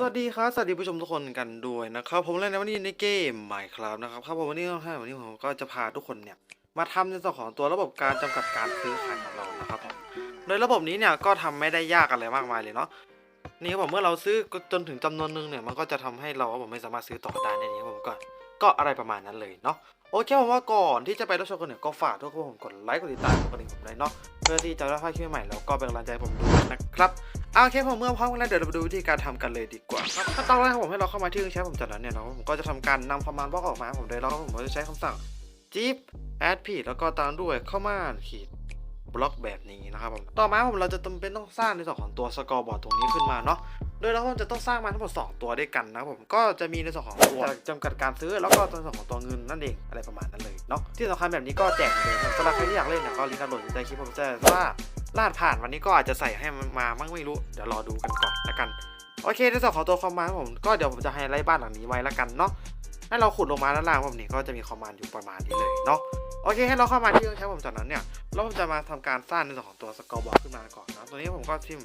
สวัสดีครับ สวัสดีผู้ชมทุกคนกันด้วยนะครับ ผมเล่นในวันนี้ในเกม Minecraft นะครับครับผมวันนี้ก็ให้วันนี้ผมก็จะพาทุกคนเนี่ยมาทำในส่วนของตัวระบบการจำกัดการซื้อขายของเรานะครับผมโดยระบบนี้เนี่ยก็ทำไม่ได้ยากอะไรมากมายเลยเนาะนี่ครับผมเมื่อเราซื้อจนถึงจำนวนหนึงเนี่ยมันก็จะทำให้เราผมไม่สามารถซื้อต่อได้ในนี้ผมก็ก็อะไรประมาณนั้นเลยเนาะโอเคผมว่าก่อนที่จะไปรับชมกันเนี่ยก็ฝากทุกคนกดไลค์กดติดตามกดกระดิ่งผมเลยเนาะเพื่อที่จะได้พลาดคลิปใหม่แล้วก็เป็นกำลังใจผมด้วยนะครับ โอเคผมเมื่อพร้อมกันแล้วเดี๋ยวเราไปดูวิธีการทำกันเลยดีกว่าครับขั้นตอนแรกผมให้เราเข้ามาที่เครื่องใช้ผมจากนั้นเนี่ยเนาผมก็จะทำการนำคอมมานด์บล็อกออกมาผมโดยแล้วก็ผมจะใช้คำสั่ง zip add p แล้วก็ตามด้วยข้อมานขีดบล็อกแบบนี้นะครับผมต่อมาผมเราจะจำเป็นต้องสร้างในส่วนของตัวสกอร์บอร์ดตรงนี้ขึ้นมาเนาะโดยเราก็จะต้องสร้างมาทั้งหมด2ตัวด้วยกันนะผมก็จะมีในส่วนของตัวจำกัดการซื้อ แล้วก็ในส่วนของตัวเงินนั่นเองอะไรประมาณนั้นเลยเนาะที่สำคัญแบบนี้ก็แจกเหมือนเดิมครับสำหรับใครที่อยากเล่นเนี่ยก็ลิงก์การโหลดอยู่ใต้คลิปผมจะว่า ลาดผ่านวันนี้ก็อาจจะใส่ให้มันมามั่งไม่รู้ เดี๋ยวรอดูกันก่อนละกัน โอเคในส่วนของตัวคอมมานด์ผมก็เดี๋ยวผมจะไฮไลท์บ้านหลังนี้ไว้ละกันเนาะให้เราขุดลงมาด้านล่างผมนี่ก็จะมีคอมมานด์อยู่ประมาณนี้เลยเนาะโอเคให้เราเข้ามาที่เครื่องใช้ผมจากนั้นเนี่ยเราจะมาทำการสร้างในส่วนของตัวสกอร์บอร์ดขึ้นมาก่อนนะตัวนี้ผมก็ทิม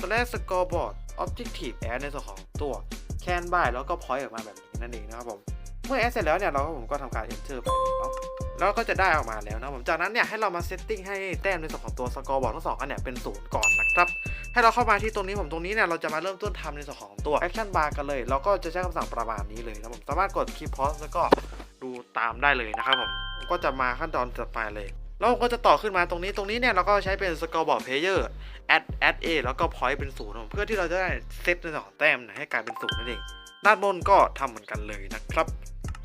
slash scoreboard objective add ในส่วนของตัว can by แล้วก็ point ออกมาแบบนี้นั่นเองนะครับผมเมื่อ add เสร็จแล้วเนี่ยเราก็ผมก็ทำการ enter ไปเนาะ แล้วก็จะได้ออกมาแล้วนะผมจากนั้นเนี่ยให้เรามาเซตติ้งให้แต้มในส่วนของตัวสกอร์บอร์ดทั้งสองอันเนี่ยเป็นศูนย์ก่อนนะครับให้เราเข้ามาที่ตรงนี้ผมตรงนี้เนี่ยเราจะมาเริ่มต้นทำในส่วนของตัว action bar กันเลยเราก็จะใช้คำสั่งประมาณนี้เลยนะผมสามารถกด keep pause แล้วก็ดูตามได้เลยนะครับผมก็จะมาขั้นตอนต่อไปเลยแล้วผมก็จะต่อขึ้นมาตรงนี้ตรงนี้เนี่ยเราก็ใช้เป็น scoreboard player add add a แล้วก็ point เป็นศูนย์เพื่อที่เราจะได้เซตในส่วนของแต้มให้กลายเป็นศูนย์นั่นเองด้านบนก็ทำเหมือนกันเลยนะครับ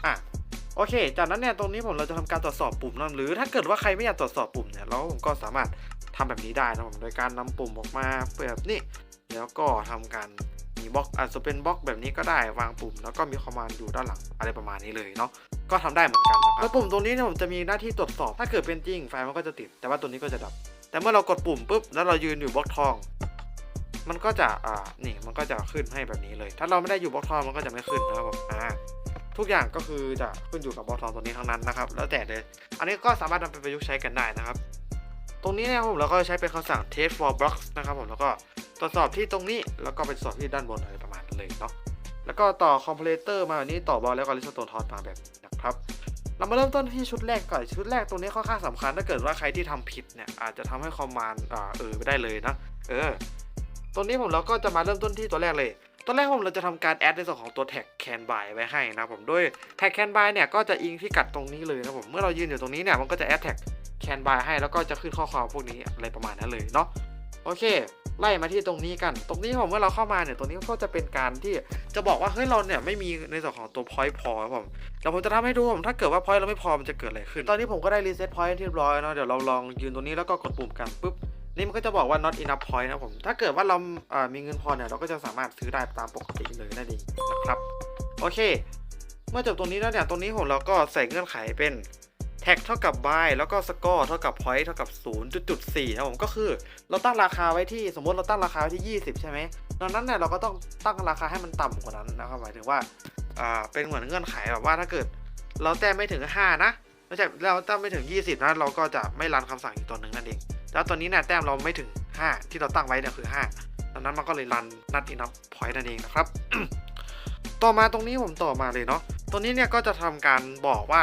อะ โอเค จากนั้นเนี่ยตรงนี้ผมเราจะทำการตรวจสอบปุ่มนะหรือถ้าเกิดว่าใครไม่อยากตรวจสอบปุ่มเนี่ยเราผมก็สามารถทำแบบนี้ได้นะผมโดยการนำปุ่มออกมาแบบนี้แล้วก็ทำการมีบล็อกอาจจะเป็นบล็อกแบบนี้ก็ได้วางปุ่ม แล้วก็มีคอมมานด์อยู่ด้านหลังอะไรประมาณนี้เลยเนาะก็ทำได้เหมือนกันนะครับแล้วปุ่มตรงนี้เนี่ยผมจะมีหน้าที่ตรวจสอบ ถ้าเกิดเป็นจริงไฟมันก็จะติด แต่ว่าตัวนี้ก็จะดับ แต่เมื่อเรากดปุ่มปุ๊บแล้วเรายืนอยู่บล็อกทอง มันก็จะอ่านี่มันก็จะขึ้นให้แบบนี้เลย ถ้าเราไม่ได้อยู่บล็อกทองมันก็จะไม่ขึ้นนะครับผมอ่า ทุกอย่างก็คือจะขึ้นอยู่กับบอลทองตัวนี้ทั้งนั้นนะครับแล้วแต่เลย อันนี้ก็สามารถนำไปประยุกต์ใช้กันได้นะครับ ตรงนี้เนะครับผมเราก็ใช้เป็นคำสั่ง test for blocks นะครับผมแล้วก็ตรวจสอบที่ตรงนี้แล้วก็ไปตรวจสอบที่ด้านบนอะไรประมาณนั้นเลยเนาะแล้วก็ต่อคอมเพลเตอร์มาแบบนี้ต่อบอลแล้วก็ลิสโตนทอสมาแบบนี้นะครับเรามาเริ่มต้นที่ชุดแรกก่อนชุดแรกตรงนี้ค่อนข้างสำคัญถ้าเกิดว่าใครที่ทำผิดเนี่ยอาจจะทำให้คอมมานด์เออไปได้เลยนะเออตรงนี้ผมเราก็จะมาเริ่มต้นที่ตัวแรกเลย ตอนแรกผมเราจะทำการแอดในส่วนของตัวแท็กแคนบายไว้ให้นะผมด้วยแท็กแคนบายเนี่ยก็จะอิงพิกัดตรงนี้เลยนะผมเมื่อเรายืนอยู่ตรงนี้เนี่ยมันก็จะแอดแท็กแคนบายให้แล้วก็จะขึ้นข้อความพวกนี้อะไรประมาณนั้นเลยเนาะโอเค ไล่มาที่ตรงนี้กัน ตรงนี้ผมเมื่อเราเข้ามาเนี่ยตรงนี้ก็จะเป็นการที่จะบอกว่าเฮ้ยเราเนี่ยไม่มีในส่วนของตัวพอยต์พอครับผมเดี๋ยวผมจะทำให้ดูผมถ้าเกิดว่าพอยต์เราไม่พอมันจะเกิดอะไรขึ้น ตอนนี้ผมก็ได้รีเซ็ตพอยต์ที่เรียบร้อยเนาะเดี๋ยวเราลองยืนตรงนี้แล้วก็กดปุ่มกันปุ๊บ นี่มันก็จะบอกว่า not enough point นะผม ถ้าเกิดว่าเราเอ่อมีเงินพอเนี่ย เราก็จะสามารถซื้อได้ตามปกติเลยนั่นเองนะครับ โอเค เมื่อจบตรงนี้แล้วเนี่ย ตรงนี้ผมเราก็ใส่เงื่อนไขเป็น tag เท่ากับ buy แล้วก็ score เท่ากับ point เท่ากับ 0.4นะผมก็คือ เราตั้งราคาไว้ที่สมมติเราตั้งราคาไว้ที่ 20 ใช่ไหมดังนั้นเนี่ยเราก็ต้องตั้งราคาให้มันต่ำกว่านั้นนะครับหมายถึงว่าอ่าเป็นเหมือนเงื่อนไขแบบว่าถ้าเกิด เราแต้มไม่ถึง 5 นะไม่ใช่เราแต้มไม่ถึง 20นะเราก็จะไม่รันคำสั่งอีกตัวหนึ่งนั่นเอง แล้วตัวนี้เนี่ยแต้มเราไม่ถึง 5 ที่เราตั้งไว้เนี่ยคือ 5 ดังนั้นมันก็เลยรันนัดอินนับพอยต์นั่นเองนะครับ ต่อมาตรงนี้ผมต่อมาเลยเนาะตัวนี้เนี่ยก็จะทำการบอกว่า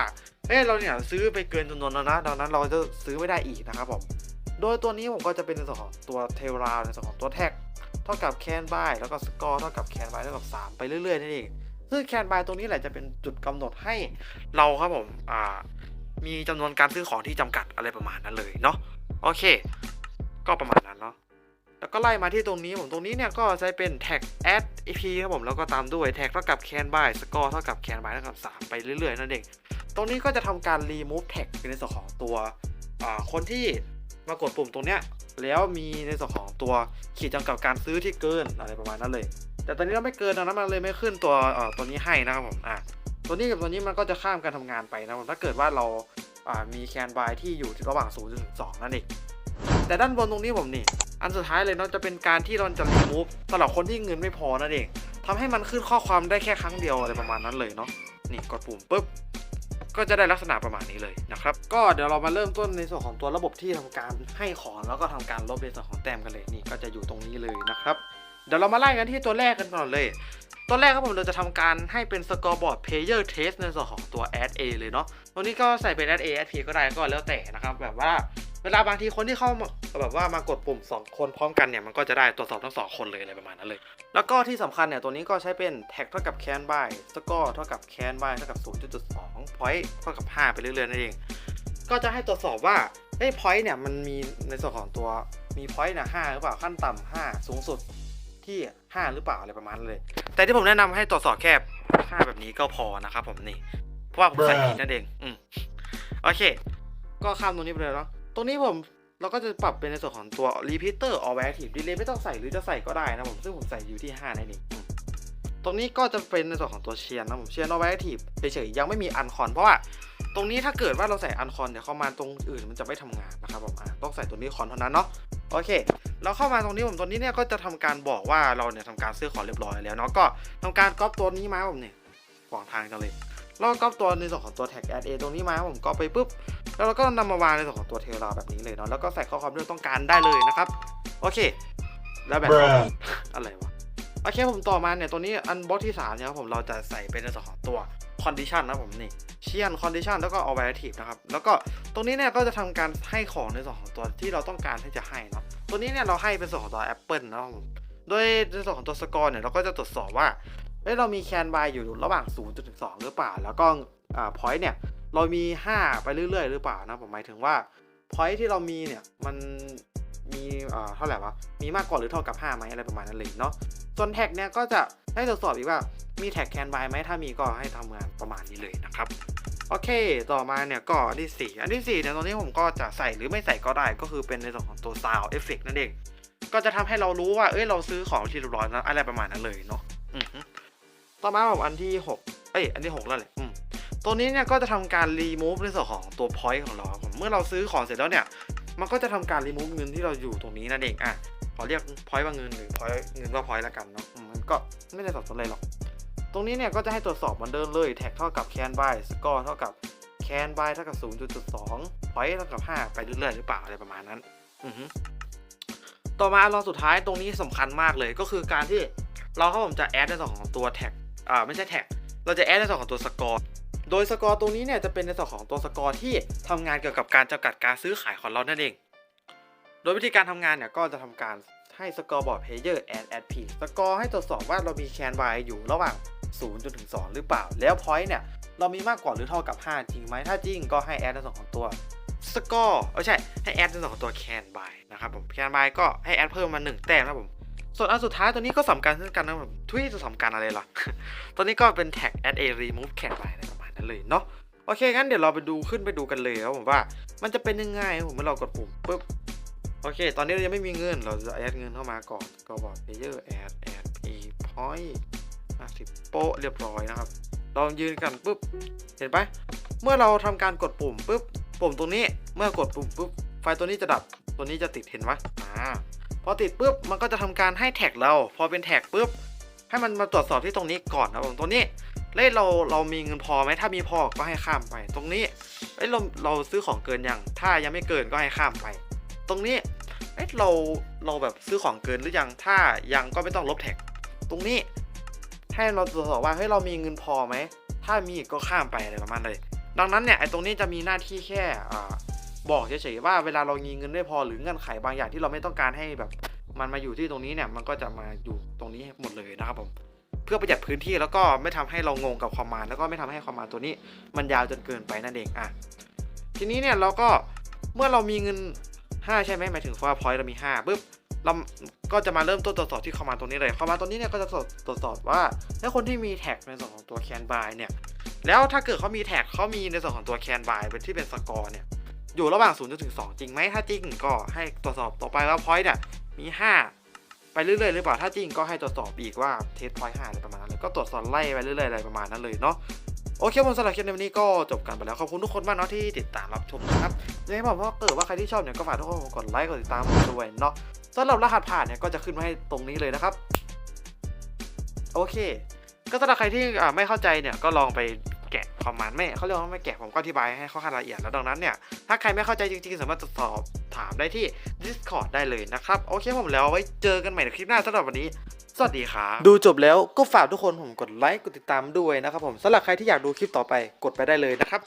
เอ้เราเนี่ยซื้อไปเกินจำนวนแล้วนะ ดังนั้นเราจะซื้อไม่ได้อีกนะครับผม โดยตัวนี้ผมก็จะเป็นในส่วนของตัวเทราในส่วนของตัวแท็ก เท่ากับแคนบายแล้วก็สกอร์เท่ากับแคนบายเท่ากับ 3 ไปเรื่อยๆนั่นเอง ซึ่งแคนบายตรงนี้แหละจะเป็นจุดกำหนดให้เราครับผม อ่า มีจำนวนการซื้อของที่จำกัดอะไรประมาณนั้นเลยเนาะ โอเค ก็ประมาณนั้นเนาะแล้วก็ไล่มาที่ตรงนี้ผมตรงนี้เนี่ยก็ใช้เป็น tag add ep ครับผมแล้วก็ตามด้วย tag เท่ากับ can by score เท่ากับ can by เท่ากับ 3 ไปเรื่อยๆนั่นเองตรงนี้ก็จะทำการ remove tag ในส่วนของตัวคนที่มากดปุ่มตรงเนี้ยแล้วมีในส่วนของตัวขีดจำกัดการซื้อที่เกินอะไรประมาณนั้นเลย แต่ตอนนี้เราไม่เกินดังนั้นมันเลยไม่ขึ้นตัวตัวนี้ให้นะครับผมอะตัวนี้กับตัวนี้มันก็จะข้ามการทำงานไปนะผมถ้าเกิดว่าเรา มีแคนบายที่อยู่ระหว่าง0ถึง2นั่นเองแต่ด้านบนตรงนี้ผมนี่อันสุดท้ายเลยเนาะจะเป็นการที่เราจะ remove สำหรับคนที่เงินไม่พอนั่นเองทำให้มันขึ้นข้อความได้แค่ครั้งเดียวอะไรประมาณนั้นเลยเนาะนี่กดปุ่มปุ๊บก็จะได้ลักษณะประมาณนี้เลยนะครับ ก็เดี๋ยวเรามาเริ่มต้นในส่วนของตัวระบบที่ทำการให้ของแล้วก็ทำการลบในส่วนของแต้มกันเลยนี่ก็จะอยู่ตรงนี้เลยนะครับ เดี๋ยวเรามาไล่กันที่ตัวแรกกันก่อนเลย ตอนแรกครับผมเราจะทำการให้เป็น scoreboard player test ในส่วนของตัว add a เลยเนาะตรงนี้ก็ใส่เป็น add a add p ก็ได้ก็แล้วแต่นะครับแบบว่าเวลาบางทีคนที่เข้ามาแบบว่ามากดปุ่ม 2 คนพร้อมกันเนี่ยมันก็จะได้ตรวจสอบทั้งสองคนเลยอะไรประมาณนั้นเลย แล้วก็ที่สำคัญเนี่ยตัวนี้ก็ใช้เป็น tag เท่ากับ can by score เท่ากับ can by เท่ากับ 0.2 point เท่ากับ 5 ไปเรื่อยๆนั่นเอง ก็จะให้ตรวจสอบว่าเอ้ย point เนี่ยมันมีในส่วนของตัวมี point เนี่ย5หรือเปล่าขั้นต่ำ5สูงสุด ที่ 5 หรือเปล่าอะไรประมาณนั้นเลย แต่ที่ผมแนะนำให้ตรวจสอบแค่5แบบนี้ก็พอนะครับผมนี่ เพราะว่าผมใส่ผิดนั่นเอง อืมโอเค ก็ข้ามตรงนี้ไปเลยเนาะตรงนี้ผมเราก็จะปรับเป็นในส่วนของตัว repeater or active delay ไม่ต้องใส่หรือจะใส่ก็ได้นะผมซึ่งผมใส่อยู่ที่ 5 นั่นเองอืมตรงนี้ก็จะเป็นในส่วนของตัวเชียร์นะผมเชียร์ or active เฉยๆยังไม่มีอันคอนเพราะว่า ตรงนี้ถ้าเกิดว่าเราใส่อันคอนเนี่ยเข้ามาตรงอื่นมันจะไม่ทำงานนะครับผมอะต้องใส่ตัวนี้คอนเท่านั้นเนาะโอเค เราเข้ามาตรงนี้ผมตรงนี้เนี่ยก็จะทำการบอกว่าเราเนี่ยทำการซื้อของเรียบร้อยแล้วเนาะก็ทำการก๊อปตัวนี้มาผมเนี่ยขวางทางจังเลยเราก๊อปตัวในส่วนของตัว tag add a ตรงนี้มาผมก๊อปไปปุ๊บแล้วเราก็นำมาวางในส่วนของตัวเทลาแบบนี้เลยเนาะแล้วก็ใส่ข้อความที่เราต้องการได้เลยนะครับโอเค แล้วแบบ Bruh อะไรวะโอเคผมต่อมาเนี่ยตัวนี้อันบล็อกที่3เนี่ยครับผมเราจะใส่เป็นในส่วนของตัว condition นะผมนี่เชียน condition แล้วก็ operative นะครับ แล้วก็ตรงนี้เนี่ยก็จะทำการให้ของในส่วนของตัวที่เราต้องการที่จะให้เนาะตัวนี้เนี่ยเราให้เป็นส่วนของตัว Apple นะครับผมโดยในส่วนของตัวสกอร์เนี่ยเราก็จะตรวจสอบว่าเอ้ยเรามีแคนบายอยู่ระหว่าง0ถึง2หรือเปล่า แล้วก็อ่า point เนี่ยเรามี 5 ไปเรื่อยๆ หรือเปล่านะผมหมายถึงว่า point ที่เรามีเนี่ยมันมีอ่าเท่าไหร่วะมีมากกว่าหรือเท่ากับ5ไหมอะไรประมาณนั้นเลยเนาะส่วนแท็กเนี่ยก็จะ ให้ตรวจสอบอีกว่ามีแท็กแคนบายไหมถ้ามีก็ให้ทำงานประมาณนี้เลยนะครับโอเค ต่อมาเนี่ยก็อันที่ 4 อันที่ 4เนี่ยตอนนี้ผมก็จะใส่หรือไม่ใส่ก็ได้ ก็คือเป็นในส่วนของตัว sound effect นั่นเองก็จะทำให้เรารู้ว่าเอ้ยเราซื้อของที่เรียบร้อยนะอะไรประมาณนั้นเลยเนาะต่อมาแบบอันที่ 6 เอ้ยอันที่ 6 แล้วแหละตัวนี้เนี่ยก็จะทำการ remove ในส่วนของตัว point ของเราเมื่อเราซื้อของเสร็จแล้วเนี่ย มันก็จะทำการ remove เงินที่เราอยู่ตรงนี้นั่นเองอะขอเรียก point ว่าเงินหรือ point เงินว่า point ละกันเนาะอืมมัน ก็ไม่ได้สับสนอะไรหรอก ตรงนี้เนี่ยก็จะให้ตรวจสอบเหมือนเดิมเลยแท็กเท่ากับ can by score เท่ากับ can by เท่ากับ 0.2 point เท่ากับ 5 ไปเรื่อยๆหรือเปล่าอะไรประมาณนั้น อือฮึต่อมาเราสุดท้ายตรงนี้สำคัญมากเลยก็คือการที่เราครับผมจะแอดในส่วนของตัวแท็กอ่าไม่ใช่แท็ก เราจะแอดในส่วนของตัวสกอร์โดยสกอร์ตรงนี้เนี่ยจะเป็นในส่วนของตัวสกอร์ที่ทำงานเกี่ยวกับการจำกัดการซื้อขายของเรานั่นเอง โดยวิธีการทำงานเนี่ยก็จะทำการ ให้สกอร์บอร์ดเพลเยอร์แอดแอดพีสกอร์ให้ตรวจสอบว่าเรามีแคนวายอยู่ระหว่าง 0 จนถึง 2 หรือเปล่า แล้วพอยต์เนี่ย เรามีมากกว่าหรือเท่ากับ 5 จริงไหมถ้าจริงก็ให้แอดในส่วนของตัวสกอร์เออใช่ ให้แอดในส่วนของตัวแคนบายนะครับผมแคนบายก็ให้แอดเพิ่มมา 1 แต้มนะครับผมส่วนอันสุดท้ายตัวนี้ก็สำคัญเช่นกันนะครับผมทุยจะสำคัญอะไรล่ะตัวนี้ก็เป็นแท็ก add a remove can by อะไรประมาณนั้นเลยเนาะโอเคงั้นเดี๋ยวเราไปดูขึ้นไปดูกันเลยครับผมว่า มันจะเป็นยังไงผมเมื่อเรากดปุ่มปุ๊บ โอเค ตอนนี้เรายังไม่มีเงิน เราจะแอดเงินเข้ามาก่อนก็บอก player add add a point 50โป๊ะเรียบร้อยนะครับ ลองยืนกันปุ๊บ เห็นปะเมื่อเราทำการกดปุ่มปุ๊บ ปุ่มตรงนี้ เมื่อกดปุ่มปุ๊บ ไฟตัวนี้จะดับ ตัวนี้จะติดเห็นปะอ่า พอติดปุ๊บ มันก็จะทำการให้แท็กเรา พอเป็นแท็กปุ๊บ ให้มันมาตรวจสอบที่ตรงนี้ก่อนนะผมตรงนี้เล่เราเรามีเงินพอไหมถ้ามีพอก็ให้ข้ามไป ตรงนี้เอ้ยเราเราซื้อของเกินยัง ถ้ายังไม่เกินก็ให้ข้ามไป ตรงนี้เอ้ยเราเราแบบซื้อของเกินหรือยังถ้ายังก็ไม่ต้องลบแท็ก ตรงนี้ให้เราตรวจสอบว่าเฮ้ยเรามีเงินพอไหม ถ้ามีก็ข้ามไปอะไรประมาณเลยดังนั้นเนี่ยไอ้ตรงนี้จะมีหน้าที่แค่อ่าบอกเฉยๆว่าเวลาเรามีเงินไม่พอหรือเงื่อนไขบางอย่างที่เราไม่ต้องการให้แบบ มันมาอยู่ที่ตรงนี้เนี่ยมันก็จะมาอยู่ตรงนี้หมดเลยนะครับผมเพื่อประหยัดพื้นที่แล้วก็ไม่ทำให้เรางงกับความมาแล้วก็ไม่ทำให้ความมาตัวนี้ มันยาวจนเกินไปนั่นเองอะทีนี้เนี่ยเราก็เมื่อเรามีเงิน 5 ใช่ไหมหมายถึงว่าพอยต์เรามี5ปุ๊บเราก็จะมาเริ่มต้นตรวจสอบที่คอมมานด์ตรงนี้เลยคอมมานด์ตรงนี้เนี่ยก็จะตรวจสอบว่าถ้าคนที่มีแท็กในส่วนของตัวแคนบายเนี่ยแล้วถ้าเกิดเขามีแท็กเขามีในส่วนของตัวแคนบายเป็นที่เป็นสกอร์เนี่ยอยู่ระหว่าง0จนถึง 2 จริงไหมถ้าจริงก็ให้ตรวจสอบต่อไปว่าพอยต์เนี่ยมี 5 ไปเรื่อยๆหรือเปล่าถ้าจริงก็ให้ตรวจสอบอีกว่าเทสพอยต์5อะไรประมาณนั้นเลยก็ตรวจสอบไล่ไปเรื่อยๆอะไรประมาณนั้นเลยเนาะ โอเคผมสำหรับคลิปในวันนี้ก็จบกันไปแล้ว ขอบคุณทุกคนมากเนาะที่ติดตามรับชมนะครับยังไงบอกว่าเกิดว่าใครที่ชอบเนี่ยก็ฝากทุกคนกดไลค์กดติดตามผมด้วยเนาะสำหรับรหัสผ่านเนี่ยก็จะขึ้นมาให้ตรงนี้เลยนะครับ โอเค ก็สำหรับใครที่ไม่เข้าใจเนี่ยก็ลองไปแกะคอมมานด์ไม่เขาเรียกว่าไม่แกะผมก็อธิบายให้เข้าขั้นละเอียดแล้วดังนั้นเนี่ยถ้าใครไม่เข้าใจจริงๆ สามารถสอบถามได้ที่ Discord ได้เลยนะครับ โอเคผมแล้วไว้เจอกันใหม่ในคลิปหน้าสำหรับวันนี้ สวัสดีครับ ดูจบแล้วก็ฝากทุกคนผมกดไลค์กดติดตามด้วยนะครับผมสำหรับใครที่อยากดูคลิปต่อไปกดไปได้เลยนะครับ